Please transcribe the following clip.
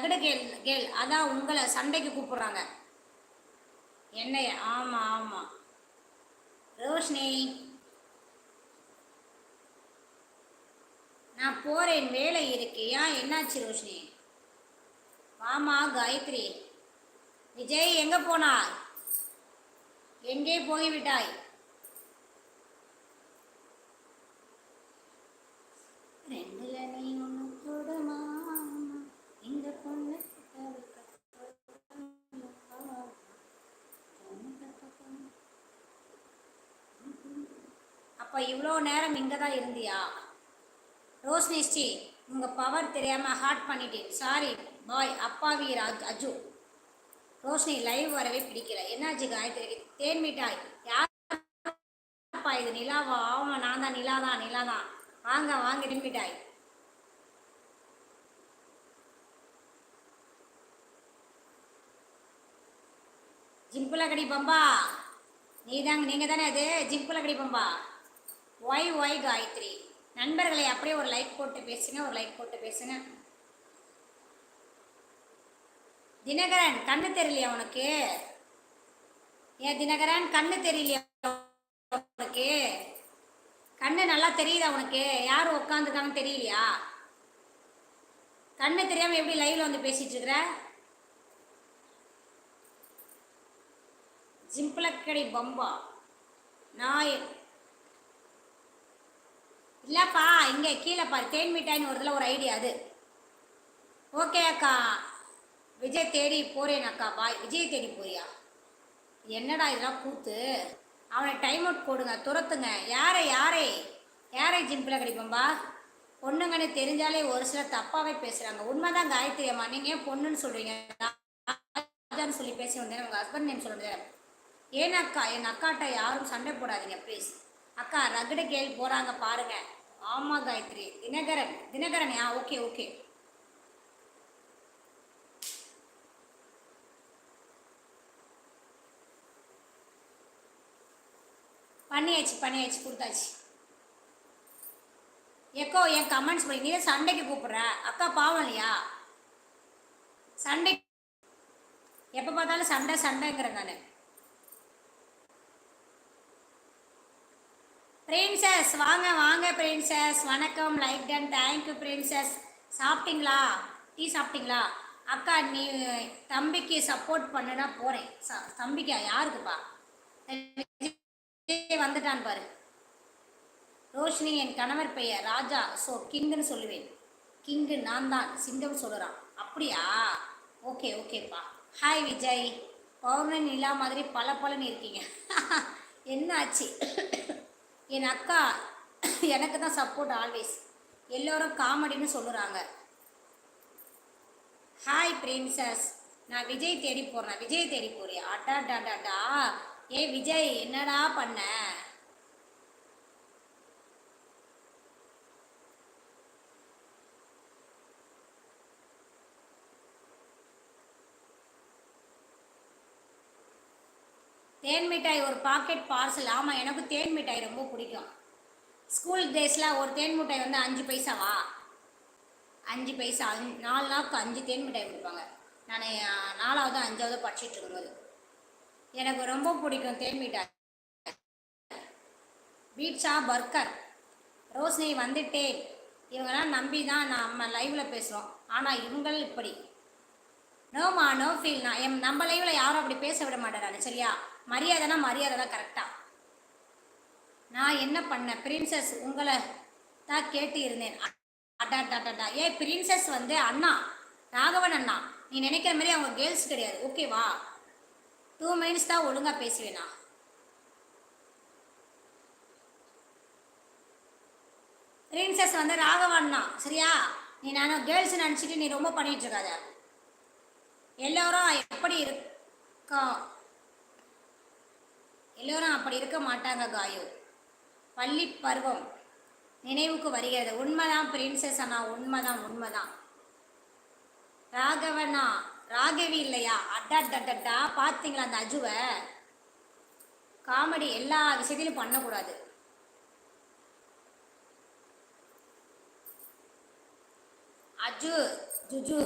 தகடு கேள் கேள். அதான் உங்களை சண்டைக்கு கூப்பிடுறாங்க. என்னைய? ஆமாம் ஆமாம் ரோஷினி. நான் போகிறேன் வேலை இருக்கு. ஏன்? என்னாச்சு ரோஷினி? வாமா காயத்ரி. விஜய் எங்கே போனார்? எங்கே போய்விட்டாய்? ரெண்டுல நீ ஒன்று அப்போ இவ்வளோ நேரம் இங்கே தான் இருந்தியா? ரோஷினி ஸ்ரீ உங்கள் பவர் தெரியாமல் ஹார்ட் பண்ணிட்டேன். சாரி பாய் அப்பாவி ராஜ் அஜு. ரோஷினி லைவ் வரவே பிடிக்கல. என்னாச்சு காயத்ரி? தேன் மிட்டாய். யார்ப்பா இது? நிலாவா? ஆமாம் நான் தான் நிலா தான் நிலா தான். வாங்க வாங்க தேன் மிட்டாய். ஜிம்புல கடி பம்பா. நீ தாங்க நீங்கள் தானே அது? ஜிம்புல கடி பம்பா. ஒய் ஒய் காயத்ரி. நண்பர்களை அப்படியே ஒரு லைக் போட்டு பேசுங்க ஒரு லைக் போட்டு பேசுங்க. தினகரன் கண்ணு தெரியலையா உனக்கு? ஏன் தினகரன் கண்ணு தெரியலையா உனக்கு? கண்ணு நல்லா தெரியுதா உனக்கு? யார் உட்காந்துருக்காங்க தெரியலையா? கண்ணு தெரியாம எப்படி லைவ்ல வந்து பேசிட்டு இருக்கிற? ஜிம்பிளக்கடி பம்பா. நான் இல்லைப்பா இங்கே கீழே பாரு. தேன் மிட்டாய்னு ஒரு இதில் ஒரு ஐடியா அது. ஓகே அக்கா. விஜய் தேடி போகிறேன் அக்கா. பாய். விஜய் தேடி போறியா? என்னடா இதெல்லாம் கூத்து? அவனை டைம் அவுட் போடுங்க துரத்துங்க. யாரை யாரை? யாரை ஜிம்பில் கிடைப்போம்பா பொண்ணுங்கன்னு தெரிஞ்சாலே ஒரு சிலர் தப்பாகவே பேசுகிறாங்க உண்மைதான் காயத்ரி அம்மா. நீங்கள் ஏன் பொண்ணுன்னு சொல்கிறீங்க ராஜான்னு சொல்லி பேச வந்தேன். உங்கள் ஹஸ்பண்ட் நேம் சொல்லுங்க ஏன் அக்கா? என் அக்காட்ட யாரும் சண்டை போடாதீங்க ப்ளீஸ் அக்கா ரகுட கேள் போகிறாங்க பாருங்கள் ஆமாம் Gayathri. Dinakaran. Dinakaran yeah okay okay. பண்ணியாச்சு பண்ணியாச்சு கொடுத்தாச்சு. எக்கோ என் கமெண்ட்ஸ் போய் நீ சண்டைக்கு கூப்பிட்ற? அக்கா பாவம் இல்லையா? சண்டை எப்போ பார்த்தாலும் சண்டை சண்டைங்கிறேன் நான். பிரின்சஸ் வாங்க வாங்க பிரின்சஸ் வணக்கம் லைக் டன் தேங்க்யூ பிரின்சஸ் சாப்பிட்டீங்களா? டீ சாப்பிட்டீங்களா? அக்கா நீ தம்பிக்கு சப்போர்ட் பண்ணுனா போகிறேன் ச தம்பிக்கா யாருக்குப்பா? விஜய் வந்துட்டான் பாரு. ரோஷினி என் கணவர் பெயர் ராஜா. ஸோ கிங்குன்னு சொல்லுவேன். கிங்கு நான் தான் சிங்கம் சொல்லுறான். அப்படியா? ஓகே ஓகேப்பா ஹாய் விஜய். பௌர்ணமி நிலா மாதிரி பல பலன்னு இருக்கீங்க. என்ன ஆச்சு என் அக்கா எனக்கு தான் சப்போர்ட் ஆல்வேஸ் எல்லோரும் காமெடின்னு சொல்லுறாங்க. ஹாய் பிரின்சஸ் நான் விஜய் தேடி போகிறேன் விஜய் தேடி போறியா? அடா டா டா டா ஏ விஜய் என்னடா பண்ண? தேன் மிட்டாய் ஒரு பாக்கெட் பார்சல். ஆமாம் எனக்கு தேன் மிட்டாய் ரொம்ப பிடிக்கும். ஸ்கூல் டேஸில் ஒரு தேன் மிட்டாய் வந்து அஞ்சு பைசாவா? அஞ்சு பைசா அஞ்சு நாலு நாளுக்கு அஞ்சு தேன் மிட்டாய் கொடுப்பாங்க. நான் நாலாவது அஞ்சாவது படிச்சுட்டு இருக்கும்போது. எனக்கு ரொம்ப பிடிக்கும் தேன் மிட்டாய். Pizza burger. ரோஷினி வந்துட்டேன் இவங்கெல்லாம் நம்பி தான் நம்ம லைவில் பேசுகிறோம் ஆனால் இவங்கள் இப்படி நோமா நோ ஃபீல் நான் எம் நம்ம லைவில் யாரும் அப்படி பேச விட மாட்டேறாரு சரியா? மரியாதைனா மரியாதை தான் கரெக்டாக நான் என்ன பண்ணேன்? பிரின்சஸ் உங்களை தான் கேட்டு இருந்தேன் அடாடாடாடா ஏ பிரின்சஸ் வந்து அண்ணா ராகவன் அண்ணா. நீ நினைக்கிற மாதிரி அவங்க கேர்ள்ஸ் கிடையாது. ஓகேவா டூ மினிட்ஸ் தான் ஒழுங்காக பேசுவேனா? பிரின்சஸ் வந்து ராகவன் அண்ணா சரியா? நீ நான் கேர்ள்ஸ் நினச்சிட்டு நீ ரொம்ப பண்ணிட்டு இருக்காத. எல்லோரும் எப்படி இருக்கா? எல்லோரும் அப்படி இருக்க மாட்டாங்க காயோ. பள்ளி பருவம் நினைவுக்கு வருகிறது. உண்மைதான் பிரின்சஸ் அண்ணா உண்மைதான் உண்மைதான். ராகவனா ராகவி இல்லையா? அட்டா பார்த்தீங்களா அந்த அஜுவை? காமெடி எல்லா விஷயத்திலும் பண்ணக்கூடாது. அஜு ஜுஜு.